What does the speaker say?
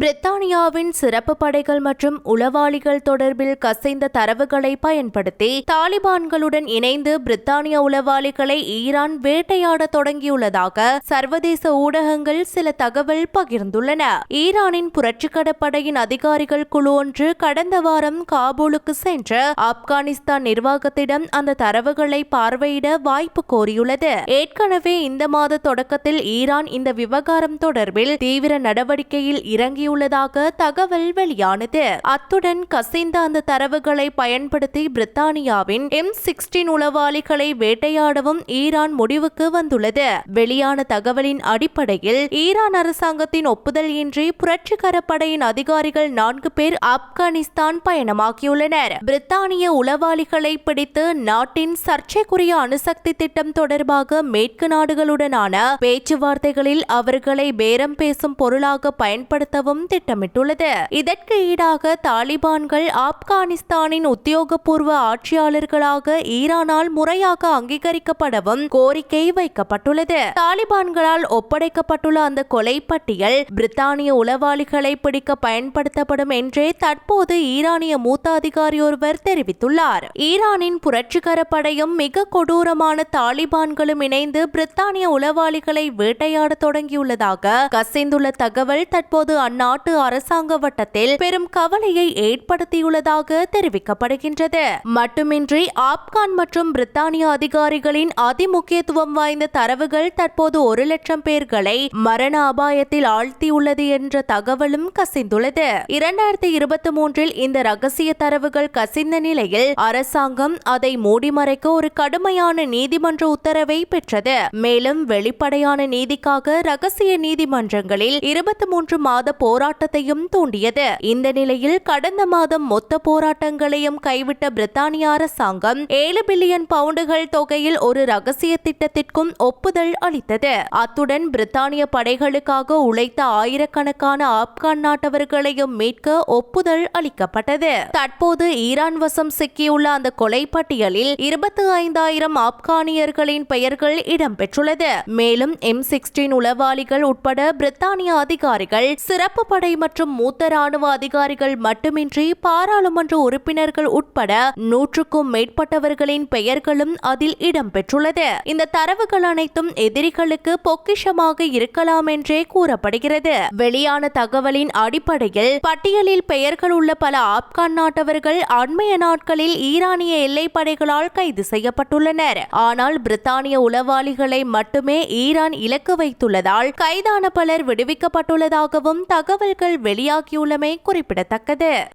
பிரித்தானியாவின் சிறப்பு படைகள் மற்றும் உளவாளிகள் தொடர்பில் கசைந்த தரவுகளை பயன்படுத்தி தாலிபான்களுடன் இணைந்து பிரித்தானிய உளவாளிகளை ஈரான் வேட்டையாட தொடங்கியுள்ளதாக சர்வதேச ஊடகங்கள் சில தகவல் பகிர்ந்துள்ளன. ஈரானின் புரட்சிகர படையின் அதிகாரிகள் குழு ஒன்று கடந்த வாரம் காபூலுக்கு சென்று ஆப்கானிஸ்தான் நிர்வாகத்திடம் அந்த தரவுகளை பார்வையிட வாய்ப்பு கோரியுள்ளது. ஏற்கனவே இந்த மாத தொடக்கத்தில் ஈரான் இந்த விவகாரம் தொடர்பில் தீவிர நடவடிக்கையில் இறங்கி தொடங்கியுள்ளதாக தகவல் வெளியானது. அத்துடன் கசிந்த அந்த தரவுகளை பயன்படுத்தி பிரித்தானியாவின் எம் சிக்ஸ்டீன் உளவாளிகளை வேட்டையாடவும் ஈரான் முடிவுக்கு வந்துள்ளது. வெளியான தகவலின் அடிப்படையில் ஈரான் அரசாங்கத்தின் ஒப்புதல் இன்றி புரட்சிகர படையின் அதிகாரிகள் நான்கு பேர் ஆப்கானிஸ்தான் பயணமாக்கியுள்ளனர் பிரித்தானிய உளவாளிகளை பிடித்து நாட்டின் சர்ச்சைக்குரிய அணுசக்தி திட்டம் தொடர்பாக மேற்கு நாடுகளுடனான பேச்சுவார்த்தைகளில் அவர்களை பேரம் பேசும் பொருளாக பயன்படுத்தவும் திட்டமிட்டுள்ளது. இதற்கு ஈடாக தாலிபான்கள் ஆப்கானிஸ்தானின் உத்தியோகபூர்வ ஆட்சியாளர்களாக ஈரானால் முறையாக அங்கீகரிக்கப்படவும் கோரிக்கை வைக்கப்பட்டுள்ளது. தாலிபான்களால் ஒப்படைக்கப்பட்டுள்ள அந்த கொலை பட்டியல் பிரித்தானிய உளவாளிகளை பிடிக்க பயன்படுத்தப்படும் என்றே தற்போது ஈரானிய மூத்த அதிகாரி ஒருவர் தெரிவித்துள்ளார். ஈரானின் புரட்சிகர படையும் மிக கொடூரமான தாலிபான்களும் இணைந்து பிரித்தானிய உளவாளிகளை வேட்டையாட தொடங்கியுள்ளதாக கசிந்துள்ள தகவல் தற்போது அந்நாட்டு அரசாங்க வட்டத்தில் பெரும் கவலையை ஏற்படுத்தியுள்ளதாக தெரிவிக்கப்படுகின்றது. மட்டுமின்றி ஆப்கான் மற்றும் பிரித்தானிய அதிகாரிகளின் அதிமுக்கியத்துவம் வாய்ந்த தரவுகள் தற்போது ஒரு லட்சம் பேர்களை மரண அபாயத்தில் ஆழ்த்தியுள்ளது என்ற தகவலும் கசிந்துள்ளது. இரண்டாயிரத்தி இருபத்தி மூன்றில் இந்த ரகசிய தரவுகள் கசிந்த நிலையில் அரசாங்கம் அதை மூடிமறைக்க ஒரு கடுமையான நீதிமன்ற உத்தரவை பெற்றது. மேலும் வெளிப்படையான நீதிக்காக ரகசிய நீதிமன்றங்களில் இருபத்தி மூன்று மாத போராட்டத்தையும் தூண்டியது. இந்த நிலையில் கடந்த மாதம் மொத்த போராட்டங்களையும் கைவிட்ட பிரித்தானிய அரசாங்கம் ஏழு பில்லியன் பவுண்டுகள் தொகையில் ஒரு ரகசிய திட்டத்திற்கும் ஒப்புதல் அளித்தது. அத்துடன் பிரித்தானிய படைகளுக்காக உழைத்த ஆயிரக்கணக்கான ஆப்கான் நாட்டவர்களையும் மீட்க ஒப்புதல் அளிக்கப்பட்டது. தற்போது ஈரான் வசம் சிக்கியுள்ள அந்த கொலை பட்டியலில் இருபத்தி ஐந்தாயிரம் ஆப்கானியர்களின் பெயர்கள் இடம்பெற்றுள்ளது. மேலும் எம் சிக்ஸ்டீன் உளவாளிகள் உட்பட பிரித்தானிய அதிகாரிகள் சிறப்பு படை மற்றும் மூத்த ராணுவ அதிகாரிகள் மட்டுமின்றி பாராளுமன்ற உறுப்பினர்கள் உட்பட நூற்றுக்கும் மேற்பட்டவர்களின் பெயர்களும் அதில் இடம்பெற்றுள்ளது. இந்த தரவுகள் அனைத்தும் எதிரிகளுக்கு பொக்கிஷமாக இருக்கலாம் என்றே கூறப்படுகிறது. வெளியான தகவலின் அடிப்படையில் பட்டியலில் பெயர்கள் உள்ள பல ஆப்கான் நாட்டவர்கள் அண்மைய நாட்களில் ஈரானிய எல்லை படைகளால் கைது செய்யப்பட்டுள்ளனர். ஆனால் பிரித்தானிய உளவாளிகளை மட்டுமே ஈரான் இலக்கு வைத்துள்ளதால் கைதான பலர் விடுவிக்கப்பட்டுள்ளதாகவும் தகவல்கள் வெளியாகியுள்ளமை குறிப்பிடத்தக்கது.